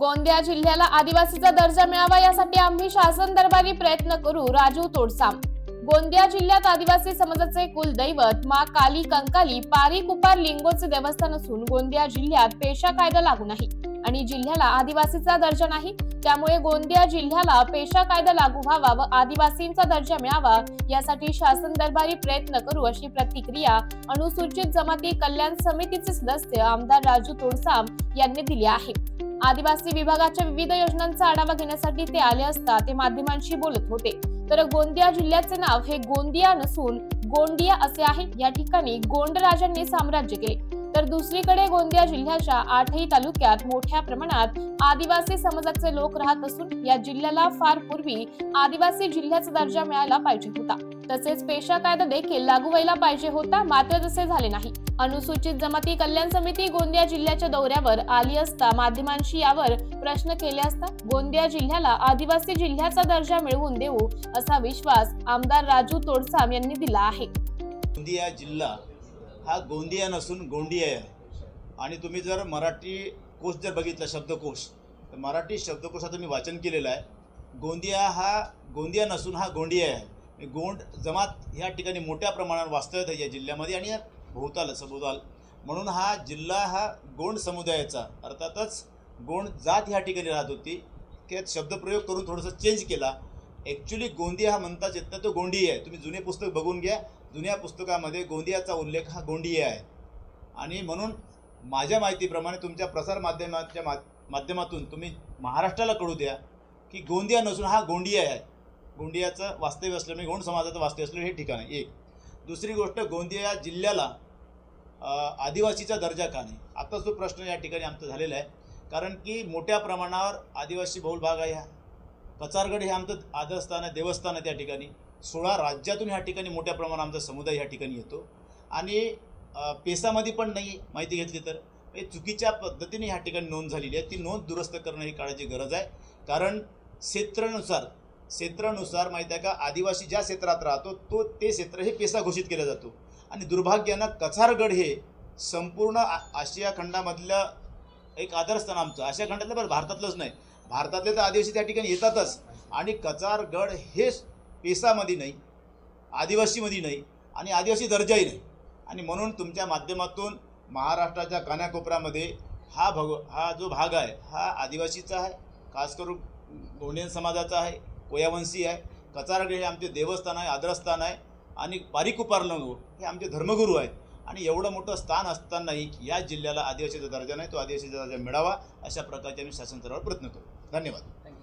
गोंदिया जिल्ह्याला आदिवासीचा दर्जा मिळावा यासाठी आम्ही शासन दरबारी प्रयत्न करू राजू तोडसाम. गोंदिया जिल्ह्यात आदिवासी समाजाचे कुलदैवत मा काली कंकाली पारी कुपार लिंगोचे देवस्थान असून गोंदिया जिल्ह्यात पेशा कायदा लागू नाही आणि जिल्ह्याला आदिवासीचा दर्जा नाही त्यामुळे गोंदिया जिल्ह्याला पेशा कायदा लागू व्हावा व आदिवासींचा दर्जा मिळावा यासाठी शासन दरबारी प्रयत्न करू अशी प्रतिक्रिया अनुसूचित जमाती कल्याण समितीचे सदस्य आमदार राजू तोडसाम यांनी दिली आहे. आदिवासी विभागाच्या विविध योजनांचा आढावा घेण्यासाठी ते आले असता ते माध्यमांशी बोलत होते. तर गोंदिया जिल्ह्याचे नाव हे गोंदिया नसून गोंडिया असे आहे. या ठिकाणी गोंड राजांनी साम्राज्य केले. तर दुसरीकडे गोंदिया जिल्ह्याच्या आठही तालुक्यात मोठ्या प्रमाणात आदिवासी समाजाचे लोक राहत असून या जिल्ह्याला फार पूर्वी आदिवासी जिल्ह्याचा दर्जा मिळायला पाहिजे होता. तसेच पेशा कायदा देखील लागू व्हायला पाहिजे होता मात्र तसे झाले नाही. अनुसूचित जमाती कल्याण समिती गोंदिया जिल्ह्याच्या दौऱ्यावर आली असता माध्यमांशी यावर प्रश्न केले असता गोंदिया जिल्ह्याला आदिवासी जिल्ह्याचा दर्जा मिळवून देऊ असा विश्वास आमदार राजू तोडसाम यांनी दिला आहे. गोंदिया जिल्हा हा गोंदिया नसून गोंडिया आहे. आणि तुम्ही जर मराठी कोश जर बघितला शब्दकोश तर मराठी शब्दकोशाचं मी वाचन केलेलं आहे. गोंदिया हा गोंदिया नसून हा गोंडिया आहे. गोंड जमात ह्या ठिकाणी मोठ्या प्रमाणावर वास्तव्यात आहे या जिल्ह्यामध्ये आणि भोवताल सभोवताल. म्हणून हा जिल्हा हा गोंड समुदायाचा अर्थातच गोंड जात ह्या ठिकाणी राहत होती. त्यात शब्दप्रयोग करून थोडंसं चेंज केला. ॲक्च्युली गोंदिया हा म्हणताच येत नाही तो गोंडी आहे. तुम्ही जुने पुस्तक बघून घ्या. जुन्या पुस्तकामध्ये गोंदियाचा उल्लेख हा गोंडिया आहे. आणि म्हणून माझ्या माहितीप्रमाणे तुमच्या प्रसार माध्यमाच्या मा माध्यमातून तुम्ही महाराष्ट्राला कळू द्या की गोंदिया नसून हा गोंडिया आहे. गोंडियाचं वास्तव्य असल्यामुळे गोंड समाजाचं वास्तव्य असलं हे ठिकाण आहे. एक. दुसरी गोष्ट गोंदिया जिल्ह्याला आदिवासीचा दर्जा का नाही? आत्ताच जो प्रश्न या ठिकाणी आमचा झालेला आहे. कारण की मोठ्या प्रमाणावर आदिवासी बहुल भाग आहे हा. कचारगड हे आमचं आदरस्थान आहे देवस्थान आहे त्या ठिकाणी. सोळा राज्यातून ह्या ठिकाणी मोठ्या प्रमाणात आमचा समुदाय ह्या ठिकाणी येतो. आणि पेसामध्ये पण नाही माहिती घेतली तर हे चुकीच्या पद्धतीने ह्या ठिकाणी नोंद झालेली आहे. ती नोंद दुरुस्त करणं ही काळाची गरज आहे. कारण क्षेत्रानुसार क्षेत्रानुसार माहीत आहे का आदिवासी ज्या क्षेत्रात राहतो तो ते क्षेत्र हे पेसा घोषित केला जातो. आणि दुर्भाग्यानं कचारगड हे संपूर्ण आ आशिया खंडामधलं एक आदरस्थान आमचं. आशिया खंडातलं बरं भारतातलंच नाही. भारतातले तर आदिवासी त्या ठिकाणी येतातच. आणि कचारगड हे पेसामध्ये नाही आदिवासीमध्ये नाही आणि आदिवासी दर्जाही नाही. आणि म्हणून तुमच्या माध्यमातून महाराष्ट्राच्या कानाकोपऱ्यामध्ये हा भग हा जो भाग आहे हा आदिवासीचा आहे खास करून गोंडियन समाजाचा आहे कोयावंशी आहे कचारगड हे आमचे देवस्थान आहे आदरस्थान आहे आणि पारिकुपारलंगो हे आमचे धर्मगुरू आहेत. आणि एवढं मोठं स्थान असतानाही या जिल्ह्याला आदिवासीचा दर्जा नाही तो आदिवासीचा दर्जा मिळावा अशा प्रकारचे आम्ही शासन स्तरावर प्रयत्न करू. धन्यवाद.